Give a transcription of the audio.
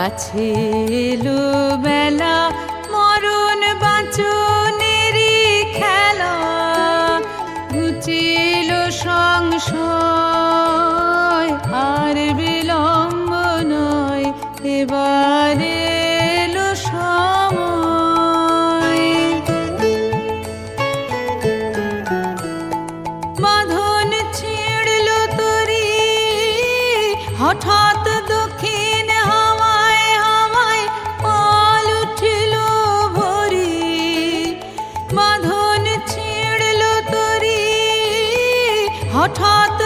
কাছে এলো বেলা মরণ বাঁচনেরই খেলা। ঘুচিল সংশয় আর বিলম্ব নয় এবারে হঠাৎ হঠাৎ